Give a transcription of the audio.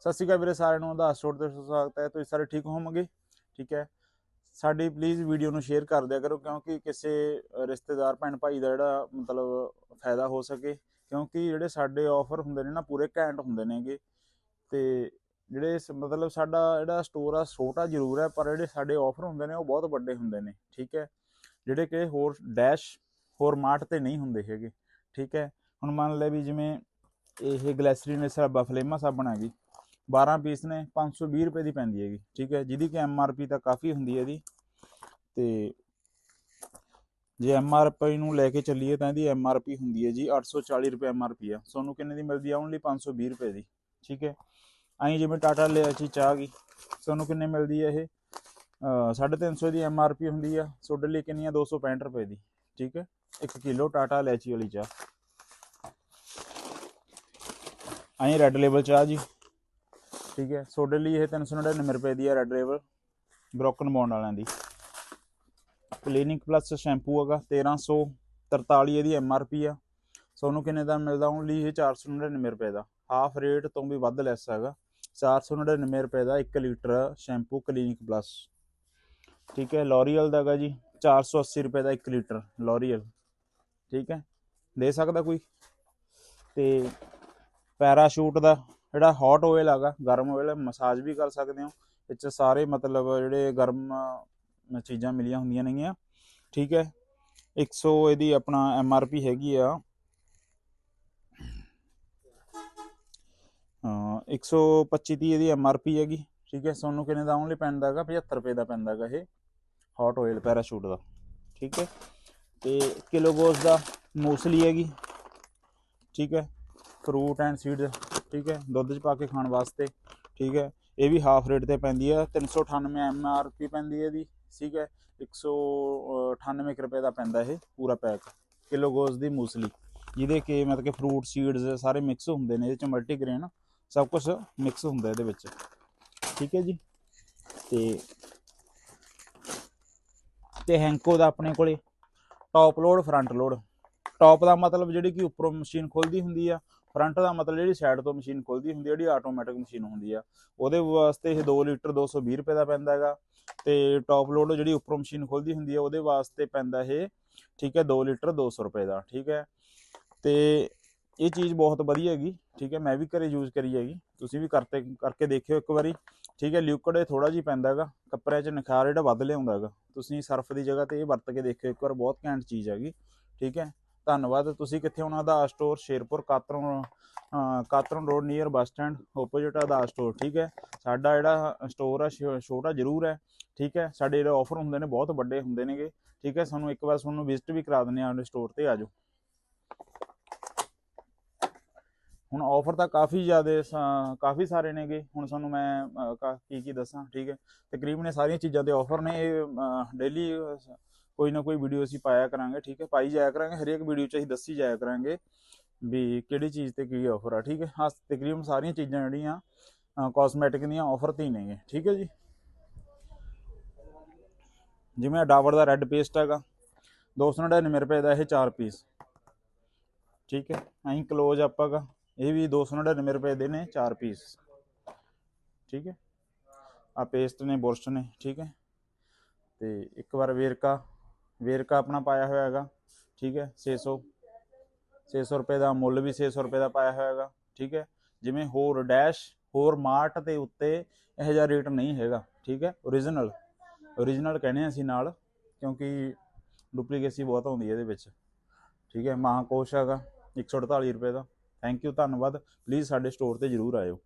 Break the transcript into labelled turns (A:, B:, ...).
A: ਸਤਿ ਸ਼੍ਰੀ ਅਕਾਲ ਵੀਰੇ ਸਾਰਿਆਂ ਨੂੰ ਦਾ ਸਟੋਰ ਤੇ ਸਵਾਗਤ ਹੈ। ਤੁਸੀਂ ਸਾਰੇ ਠੀਕ ਹੋਵੋਗੇ? ਠੀਕ ਹੈ। ਸਾਡੀ ਪਲੀਜ਼ ਵੀਡੀਓ ਨੂੰ ਸ਼ੇਅਰ ਕਰ ਦਿਆ ਕਰੋ, ਕਿਉਂਕਿ ਕਿਸੇ ਰਿਸ਼ਤੇਦਾਰ, ਭੈਣ ਭਾਈ ਦਾ ਜਿਹੜਾ ਮਤਲਬ ਫਾਇਦਾ ਹੋ ਸਕੇ। ਕਿਉਂਕਿ ਜਿਹੜੇ ਸਾਡੇ ਆਫਰ ਹੁੰਦੇ ਨੇ ਨਾ, ਪੂਰੇ ਘੈਂਟ ਹੁੰਦੇ ਨੇਗੇ। ਤੇ ਜਿਹੜੇ ਸ- ਮਤਲਬ ਸਾਡਾ ਜਿਹੜਾ ਸਟੋਰ ਆ, ਛੋਟਾ ਜ਼ਰੂਰ ਹੈ, ਪਰ ਜਿਹੜੇ ਸਾਡੇ ਆਫਰ ਹੁੰਦੇ ਨੇ, ਉਹ ਬਹੁਤ ਵੱਡੇ ਹੁੰਦੇ ਨੇ। ਠੀਕ ਹੈ। ਜਿਹੜੇ ਕਿ ਹੋਰ ਡੈਸ਼ ਹੋਰ ਮਾਰਟ ਤੇ ਨਹੀਂ ਹੁੰਦੇ ਹੈਗੇ। ਠੀਕ ਹੈ। ਹੁਣ ਮੰਨ ਲੈ ਵੀ ਜਿਵੇਂ ਇਹ ਗਲੈਸਰੀਨ, ਇਸ ਤਰ੍ਹਾਂ ਫਲੇਮਾ ਸਾਬਣ ਹੈਗੀ 12 ਪੀਸ ਨੇ 520 ਰੁਪਏ ਦੀ ਪੈਂਦੀ ਹੈਗੀ, ਠੀਕ ਹੈ, ਜਿਹਦੀ ਕਿ ਐਮ ਆਰ ਪੀ ਤਾਂ ਕਾਫੀ ਹੁੰਦੀ ਹੈ ਇਹਦੀ ਤੇ ਜੇ ਐਮ ਆਰ ਪੀ ਨੂੰ ਲੈ ਕੇ ਚੱਲੀਏ ਤਾਂ ਇਹਦੀ ਐਮ ਆਰ ਪੀ ਹੁੰਦੀ ਹੈ ਜੀ 840 ਰੁਪਏ ਐਮ ਆਰ ਪੀ ਆ। ਤੁਹਾਨੂੰ ਕਿੰਨੇ ਦੀ ਮਿਲਦੀ ਆ? ਓਨਲੀ 520 ਰੁਪਏ ਦੀ, ਠੀਕ ਹੈ। ਐਂ ਜਿਵੇਂ ਟਾਟਾ ਲੈ ਚੀ ਚਾਹ ਗਈ ਤੁਹਾਨੂੰ ਕਿੰਨੇ ਮਿਲਦੀ ਹੈ ਇਹ? ਅਹ 350 ਦੀ ਐਮ ਆਰ ਪੀ ਹੁੰਦੀ ਆ, ਤੁਹਾਡੇ ਲਈ ਕਿੰਨੀ ਆ? 265 ਰੁਪਏ ਦੀ, ਠੀਕ ਹੈ। 1 ਕਿਲੋ ਟਾਟਾ ਇਲਾਇਚੀ ਵਾਲੀ ਚਾਹ। ਐਂ ਰੈੱਡ ਲੇਬਲ ਚਾਹ ਜੀ। ਠੀਕ ਹੈ। ਤੁਹਾਡੇ ਲਈ ਇਹ 399 ਰੁਪਏ ਦੀ ਹੈ ਰੈੱਡ ਲੇਬਲ ਬ੍ਰੋਕਨ ਬੌਂਡ ਵਾਲਿਆਂ ਦੀ। ਕਲੀਨਿਕ ਪਲੱਸ ਸ਼ੈਂਪੂ ਹੈਗਾ 1343 ਇਹਦੀ ਐਮ ਆਰ ਪੀ ਆ। ਤੁਹਾਨੂੰ ਕਿੰਨੇ ਦਾ ਮਿਲਦਾ? ਓਨਲੀ ਇਹ 499 ਰੁਪਏ ਦਾ। ਹਾਫ ਰੇਟ ਤੋਂ ਵੀ ਵੱਧ ਲੈਸ ਹੈਗਾ। 499 ਰੁਪਏ ਦਾ 1 ਲੀਟਰ ਸ਼ੈਂਪੂ ਕਲੀਨਿਕ ਪਲੱਸ ਠੀਕ ਹੈ ਲੋਰੀਅਲ ਦਾ ਹੈਗਾ ਜੀ 480 ਰੁਪਏ ਦਾ 1 ਲੀਟਰ ਲੋਰੀਅਲ ਠੀਕ ਹੈ, ਦੇ ਸਕਦਾ ਕੋਈ? ਤੇ ਪੈਰਾਸ਼ੂਟ ਦਾ ਜਿਹੜਾ ਹੌਟ ਆਇਲ ਹੈਗਾ, ਗਰਮ ਆਇਲ ਮਸਾਜ ਵੀ ਕਰ ਸਕਦੇ ਹੋ। ਵਿੱਚ ਸਾਰੇ ਮਤਲਬ ਜਿਹੜੇ ਗਰਮ ਚੀਜ਼ਾਂ ਮਿਲੀਆਂ ਹੁੰਦੀਆਂ ਨੇਗੀਆਂ। ਠੀਕ ਹੈ। 100 ਇਹਦੀ ਆਪਣਾ ਐਮ ਆਰ ਪੀ ਹੈਗੀ ਆ। ਹਾਂ 125 ਦੀ ਇਹਦੀ ਐਮ ਆਰ ਪੀ ਹੈਗੀ। ਠੀਕ ਹੈ। ਤੁਹਾਨੂੰ ਕਿੰਨੇ ਦਾ ਓਨਲੀ ਪੈਂਦਾ ਹੈਗਾ? 75 ਰੁਪਏ ਦਾ ਪੈਂਦਾ ਹੈਗਾ ਇਹ। ਹੌਟ ਆਇਲ ਪੈਰਾਸ਼ੂਟ ਦਾ। ਠੀਕ ਹੈ। ਤੇ ਕਿਲੋਗੋਸ ਦਾ ਮੋਸਲੀ ਹੈਗੀ। ਠੀਕ ਹੈ। ਫਰੂਟ ਐਂਡ ਸੀਡਸ ਠੀਕ ਹੈ, ਦੁੱਧ 'ਚ ਪਾ ਕੇ ਖਾਣ ਵਾਸਤੇ, ਠੀਕ ਹੈ। ਇਹ ਵੀ ਹਾਫ ਰੇਟ ਤੇ ਪੈਂਦੀ ਹੈ 398 ਐਮ ਆਰ ਪੀ ਪੈਂਦੀ ਹੈ ਇਹਦੀ, ਠੀਕ ਹੈ। 198 ਕੁ ਰੁਪਏ ਦਾ ਪੈਂਦਾ ਇਹ ਪੂਰਾ ਪੈਕ ਕਿਲੋਗੋਸ ਦੀ ਮੂਸਲੀ। ਜਿਹਦੇ ਕਿ ਮਤਲਬ ਕਿ ਫਰੂਟ ਸੀਡਸ ਸਾਰੇ ਮਿਕਸ ਹੁੰਦੇ ਨੇ, ਇਹਦੇ ਚ ਮਲਟੀਗ੍ਰੇਨ ਸਭ ਕੁਝ ਮਿਕਸ ਹੁੰਦਾ ਇਹਦੇ ਵਿੱਚ। ਠੀਕ ਹੈ ਜੀ। ਤੇ ਤੇ ਹੈਂਕੋ ਦਾ ਆਪਣੇ ਕੋਲੇ top load front load top ਦਾ ਮਤਲਬ ਜਿਹੜੀ ਕਿ ਉੱਪਰੋਂ ਮਸ਼ੀਨ ਖੁੱਲਦੀ ਹੁੰਦੀ ਆ ਫਰੰਟ ਦਾ ਮਤਲਬ ਜਿਹੜੀ ਸਾਈਡ ਤੋਂ ਮਸ਼ੀਨ ਖੁੱਲਦੀ ਹੁੰਦੀ ਹੈ ਜਿਹੜੀ ਆਟੋਮੈਟਿਕ ਮਸ਼ੀਨ ਹੁੰਦੀ ਆ, ਉਹਦੇ ਵਾਸਤੇ ਇਹ 2 ਲੀਟਰ 220 ਰੁਪਏ ਦਾ ਪੈਂਦਾ ਹੈਗਾ ਤੇ ਟੌਪ ਲੋਡ ਜਿਹੜੀ ਉੱਪਰੋਂ ਮਸ਼ੀਨ ਖੁੱਲਦੀ ਹੁੰਦੀ ਆ, ਉਹਦੇ ਵਾਸਤੇ ਪੈਂਦਾ ਇਹ, ਠੀਕ ਹੈ 2 ਲੀਟਰ 200 ਰੁਪਏ ਦਾ, ਠੀਕ ਹੈ। ਤੇ ਇਹ ਚੀਜ਼ ਬਹੁਤ ਵਧੀਆ ਹੈਗੀ, ਠੀਕ ਹੈ, ਮੈਂ ਵੀ ਘਰੇ ਯੂਜ਼ ਕਰੀ ਹੈਗੀ, ਤੁਸੀਂ ਵੀ ਕਰਤੇ, ਕਰਕੇ ਦੇਖਿਓ ਇੱਕ ਵਾਰੀ, ਠੀਕ ਹੈ ਲਿਕੁਇਡ ਇਹ ਥੋੜਾ ਜਿਹਾ ਪੈਂਦਾ ਹੈਗਾ, ਕੱਪੜਿਆਂ 'ਚ ਨਿਖਾਰ ਜਿਹੜਾ ਵੱਧ ਲਿਆਉਂਦਾ ਹੈਗਾ, ਤੁਸੀਂ ਸਰਫ ਦੀ ਜਗ੍ਹਾ ਤੇ ਇਹ ਵਰਤ ਕੇ ਦੇਖਿਓ ਇੱਕ ਵਾਰ, ਬਹੁਤ ਘੈਂਟ ਚੀਜ਼ ਹੈਗੀ, ਠੀਕ ਹੈ। ਧੰਨਵਾਦ। ਤੁਸੀਂ ਕਿੱਥੇ ਆਉਣਾ ਦਾ store Sherpur, Katron, uh, Katron road near bus stand opposite ਆ ਦਾ ਸਟੋਰ ਠੀਕ ਹੈ? ਸਾਡਾ ਜਿਹੜਾ ਸਟੋਰ ਆ, ਛੋ- ਛੋਟਾ ਜ਼ਰੂਰ ਹੈ, ਠੀਕ ਹੈ? ਸਾਡੇ ਜਿਹੜੇ ਆਫਰ ਹੁੰਦੇ ਨੇ, ਬਹੁਤ ਵੱਡੇ ਹੁੰਦੇ ਨੇਗੇ, ਠੀਕ ਹੈ? ਸਾਨੂੰ ਇੱਕ ਵਾਰ ਤੁਹਾਨੂੰ ਵਿਜ਼ਿਟ ਵੀ ਕਰਾ ਦਿੰਦੇ ਆ ਆਪਣੇ ਸਟੋਰ ਤੇ, ਆ ਜਾਓ। ਹੁਣ ਆਫਰ ਤਾਂ ਕਾਫੀ ਜ਼ਿਆਦੇ ਸ- ਕਾਫੀ ਸਾਰੇ ਨੇਗੇ। ਹੁਣ ਸਾਨੂੰ ਮੈਂ ਕਾ- ਕੀ ਕੀ ਦੱਸਾਂ, ਠੀਕ ਹੈ? ਤਕਰੀਬਨ ਇਹ ਸਾਰੀਆਂ ਚੀਜ਼ਾਂ ਤੇ ਆਫਰ ਨੇ, ਇਹ ਡੇਲੀ ਕੋਈ ਨਾ ਕੋਈ ਵੀਡੀਓ ਅਸੀਂ ਪਾਇਆ ਕਰਾਂਗੇ, ਠੀਕ ਹੈ? ਪਾਈ ਜਾਇਆ ਕਰਾਂਗੇ, ਹਰੇਕ ਵੀਡੀਓ 'ਚ ਅਸੀਂ ਦੱਸੀ ਜਾਇਆ ਕਰਾਂਗੇ ਵੀ ਕਿਹੜੀ ਚੀਜ਼ ਤੇ ਕੀ ਆਫਰ ਆ, ਠੀਕ ਹੈ? ਹਾਂ, ਤਕਰੀਬਨ ਸਾਰੀਆਂ ਚੀਜ਼ਾਂ ਜਿਹੜੀਆਂ ਕਾਸਮੈਟਿਕ ਦੀਆਂ ਆਫਰ ਤੇ ਹੀ ਨੇਗੇ ਠੀਕ ਹੈ ਜੀ? ਜਿਵੇਂ ਡਾਬਰ ਦਾ ਰੈੱਡ ਪੇਸਟ ਹੈਗਾ 299 ਰੁਪਏ ਦਾ ਇਹ 4 ਪੀਸ ਠੀਕ ਹੈ? ਐਂ ਕਲੋਜ਼ ਅਪ ਹੈਗਾ ਇਹ ਵੀ 299 ਰੁਪਏ ਦੇ ਨੇ 4 ਪੀਸ ਠੀਕ ਹੈ? ਆ ਪੇਸਟ ਨੇ, ਬੁਰਸ਼ ਨੇ, ਠੀਕ ਹੈ? ਤੇ ਇੱਕ ਵਾਰ ਵੇਰਕਾ ਵੇਰਕਾ ਆਪਣਾ ਪਾਇਆ ਹੋਇਆ ਹੈਗਾ, ਠੀਕ ਹੈ 600 600 ਰੁਪਏ ਦਾ ਮੁੱਲ ਵੀ 600 ਰੁਪਏ ਦਾ ਪਾਇਆ ਹੋਇਆ ਹੈਗਾ, ਠੀਕ ਹੈ, ਜਿਵੇਂ ਹੋਰ ਡੈਸ਼ ਹੋਰ ਮਾਰਟ ਦੇ ਉੱਤੇ ਇਹੋ ਜਿਹਾ ਰੇਟ ਨਹੀਂ ਹੈਗਾ, ਠੀਕ ਹੈ ਓਰੀਜਨਲ ਓਰੀਜਨਲ ਕਹਿੰਦੇ ਹਾਂ ਅਸੀਂ ਨਾਲ, ਕਿਉਂਕਿ ਡੁਪਲੀਕੇਸੀ ਬਹੁਤ ਆਉਂਦੀ ਹੈ ਇਹਦੇ ਵਿੱਚ, ਠੀਕ ਹੈ, ਮਹਾਕੋਸ਼ ਹੈਗਾ 148 ਰੁਪਏ ਦਾ ਥੈਂਕ ਯੂ ਧੰਨਵਾਦ ਪਲੀਜ਼ ਸਾਡੇ ਸਟੋਰ ਤੇ ਜਰੂਰ ਆਇਓ।